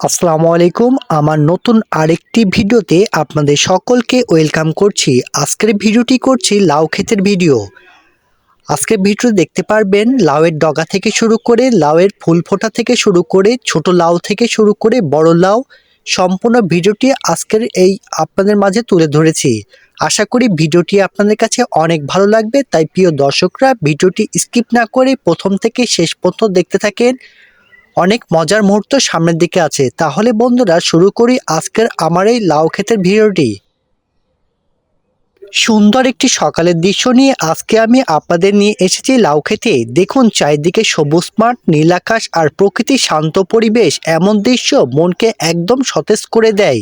আসসালামু আলাইকুম। আমার নতুন আরেকটি ভিডিওতে আপনাদের সকলকে ওয়েলকাম করছি। আজকের ভিডিওটি করছি লাউ ক্ষেতের ভিডিও। আজকের ভিডিও দেখতে পারবেন লাউয়ের ডগা থেকে শুরু করে লাউয়ের ফুল ফোটা থেকে শুরু করে ছোট লাউ থেকে শুরু করে বড় লাউ সম্পূর্ণ ভিডিওটি আজকের এই আপনাদের মাঝে তুলে ধরেছি। আশা করি ভিডিওটি আপনাদের কাছে অনেক ভালো লাগবে, তাই প্রিয় দর্শকরা ভিডিওটি স্কিপ না করে প্রথম থেকে শেষ পর্যন্ত দেখতে থাকেন। অনেক মজার মুহূর্ত সামনের দিকে আছে। তাহলে বন্ধুরা, শুরু করি আজকের আমার এই লাউ ক্ষেতের ভিডিওটি। সুন্দর একটি সকালের দৃশ্য নিয়ে আজকে আমি আপনাদের নিয়ে এসেছি লাউ খেতে। দেখুন, চারিদিকে সবুজ মাঠ নীল আকাশ আর প্রকৃতি শান্ত পরিবেশ। এমন দৃশ্য মনকে একদম সতেজ করে দেয়।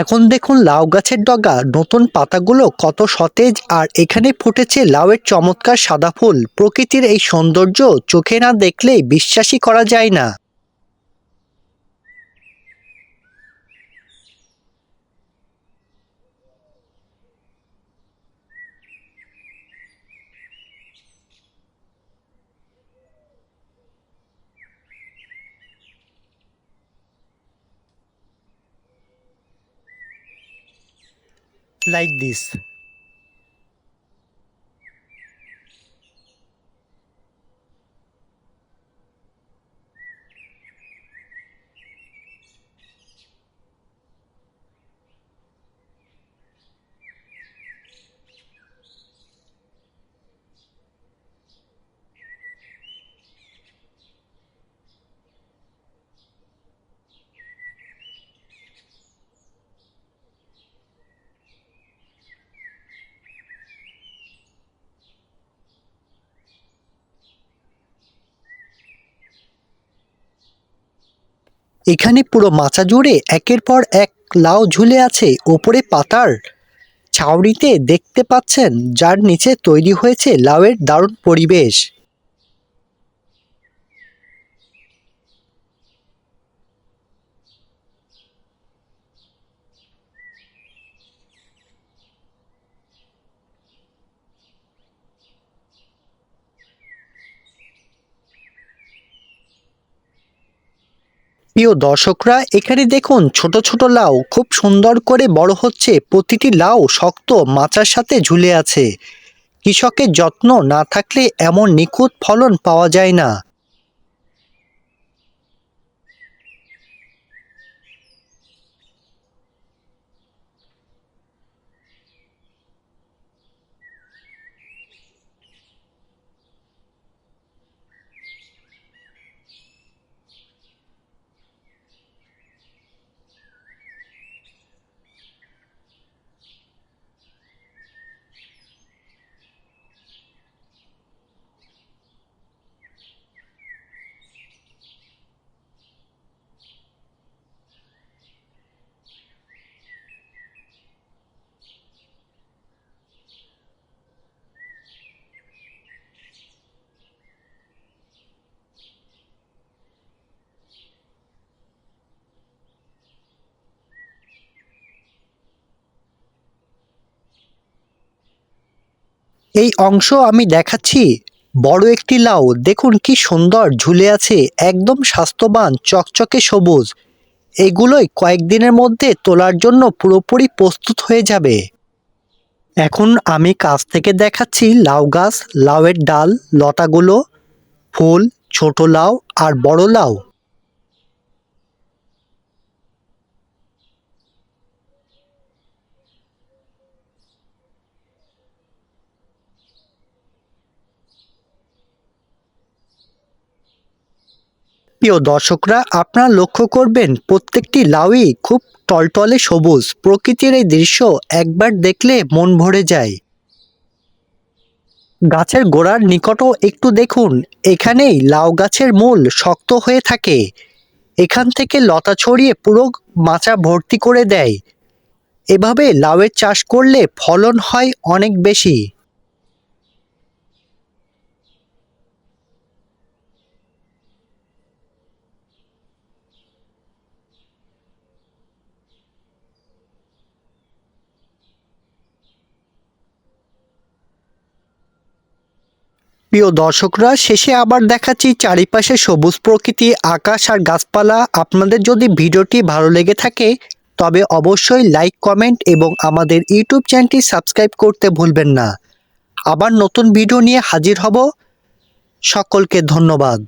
এখন দেখুন লাউ গাছের ডগা, নতুন পাতাগুলো কত সতেজ আর এখানে ফুটেছে লাউয়ের চমৎকার সাদা ফুল। প্রকৃতির এই সৌন্দর্য চোখে না দেখলেই বিশ্বাসই করা যায় না। Like this এখানে পুরো মাচা জুড়ে একের পর এক লাউ ঝুলে আছে ওপরে পাতার ছাউনিতে দেখতে পাচ্ছেন যার নিচে তৈরি হয়েছে লাউয়ের দারুণ পরিবেশ। প্রিয় দর্শকরা, এখানে দেখুন ছোট ছোট লাউ খুব সুন্দর করে বড় হচ্ছে। প্রতিটি লাউ শক্ত মাচার সাথে ঝুলে আছে। কৃষকের যত্ন না থাকলে এমন নিখুঁত ফলন পাওয়া যায় না। এই অংশ আমি দেখাচ্ছি। বড় একটি লাউ, দেখুন কি সুন্দর, ঝুলে আছে, একদম স্বাস্থ্যবান, চকচকে সবুজ। এগুলোই কয়েকদিনের মধ্যে তোলার জন্য পুরোপুরি প্রস্তুত হয়ে যাবে। এখন আমি কাছ থেকে দেখাচ্ছি লাউ গাছ, লাউয়ের ডাল, লতাগুলো, ফুল, ছোট লাউ আর বড় লাউ। প্রিয় দর্শকরা, আপনারা লক্ষ্য করবেন প্রত্যেকটি লাউই খুব টলটলে সবুজ। প্রকৃতির এই দৃশ্য একবার দেখলে মন ভরে যায়। গাছের গোড়ার নিকটও একটু দেখুন। এখানেই লাউ গাছের মূল শক্ত হয়ে থাকে। এখান থেকে লতা ছড়িয়ে পুরো মাচা ভর্তি করে দেয়। এভাবে লাউয়ের চাষ করলে ফলন হয় অনেক বেশি। প্রিয় দর্শকরা, শেষে আবার দেখাচ্ছি চারিপাশে সবুজ প্রকৃতি, আকাশ আর গাছপালা। আপনাদের যদি ভিডিওটি ভালো লেগে থাকে, তবে অবশ্যই লাইক, কমেন্ট এবং আমাদের ইউটিউব চ্যানেলটি সাবস্ক্রাইব করতে ভুলবেন না। আবার নতুন ভিডিও নিয়ে হাজির হব। সকলকে ধন্যবাদ।